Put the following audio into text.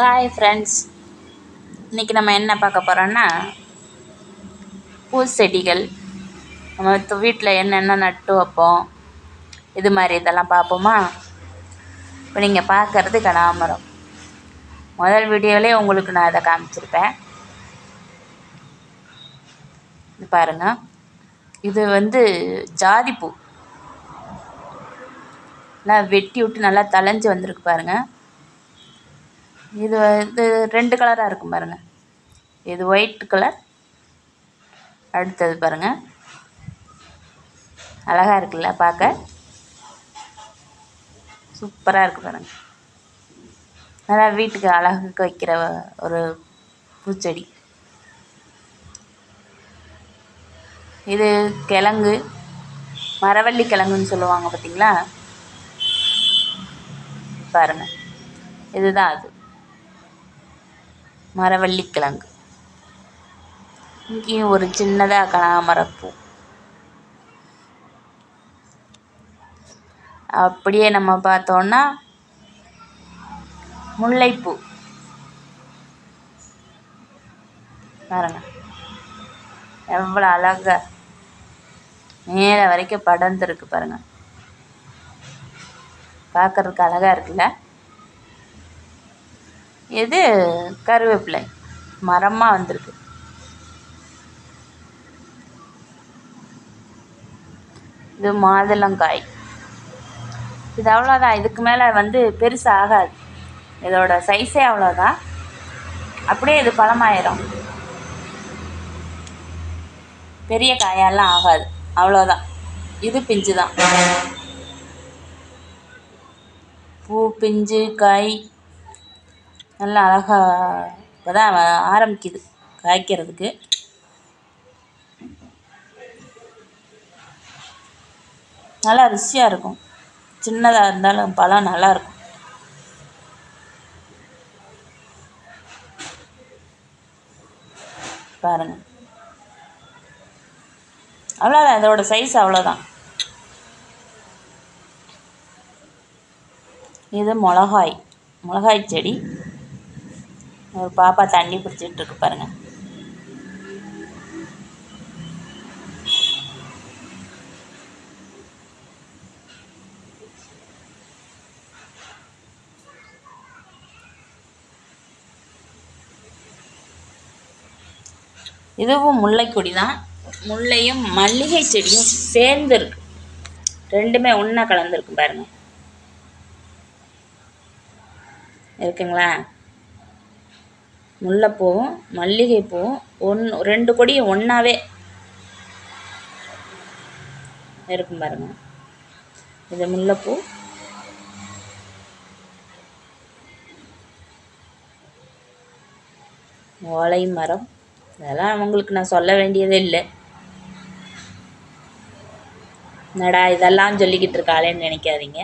Hi friends இன்றைக்கி நம்ம என்ன பார்க்க போகிறோன்னா பூச்செடிகள். நம்ம வீட்டில் என்னென்ன நட்டு வைப்போம் இது மாதிரி இதெல்லாம் பார்ப்போமா? இப்போ நீங்கள் பார்க்குறது கனகாமரம். முதல் வீடியோவிலே உங்களுக்கு நான் அதை காமிச்சிருப்பேன். இது பாருங்கள் இது வந்து ஜாதிப்பூ. நல்லா வெட்டி விட்டு நல்லா தழைஞ்சி வந்திருக்கு பாருங்கள் இது இது ரெண்டு கலராக இருக்கும் பாருங்கள் இது ஒயிட் கலர் அடுத்தது பாருங்கள் அழகாக இருக்குல்ல பார்க்க சூப்பராக இருக்குது பாருங்கள் நல்லா வீட்டுக்கு அழகுக்கு வைக்கிற ஒரு பூச்செடி. இது கிழங்கு. மரவள்ளி கிழங்குன்னு சொல்லுவாங்க பார்த்தீங்களா பாருங்கள் இதுதான் அது. மரவள்ளிக்கிழங்கு. இங்கேயும் ஒரு சின்னதாக கனகாமரப்பூ அப்படியே நம்ம பார்த்தோன்னா முல்லைப்பூ. பாருங்க. எவ்வளோ அழகா. மேலே வரைக்கும் படர்ந்துருக்கு பாருங்க. பார்க்குறதுக்கு அழகாக இருக்குல்ல? இது கருவேப்பிலை. மரமாக வந்திருக்கு. இது மாதுளங்காய். இது அவ்வளோதான். இதுக்கு மேலே வந்து பெருசாக ஆகாது. இதோட சைஸே அவ்வளோதான். அப்படியே இது பழமாயிரும். பெரிய காயெல்லாம் ஆகாது. அவ்வளோதான். இது பிஞ்சு தான் பூ பிஞ்சு காய் நல்லா அழகாக இப்போ தான் ஆரம்பிக்குது காய்க்கிறதுக்கு. நல்லா ருசியாக இருக்கும். சின்னதாக இருந்தாலும் பழம் நல்லாயிருக்கும் பாருங்கள் அவ்வளோதான் இதோட சைஸ் அவ்வளோதான் இது மிளகாய் மிளகாய் செடி. ஒரு பாப்பா தண்ணி பிடிச்சிட்டு இருக்கு பாருங்க. இதுவும் முல்லைக்கொடி தான். முல்லையும் மல்லிகை செடியும் சேர்ந்து இருக்கு. ரெண்டுமே ஒன்றா கலந்துருக்கு பாருங்க. இருக்குங்களா? முல்லைப்பூவும் மல்லிகைப்பூவும் ஒன்று ரெண்டு கொடியும் ஒன்றாவே இருக்கும் பாருங்க. இது முல்லைப்பூ. ஓலை மரம். இதெல்லாம் உங்களுக்கு நான் சொல்ல வேண்டியதே இல்லை. என்னடா இதெல்லாம் சொல்லிக்கிட்டு இருக்காளேன்னு நினைக்காதீங்க.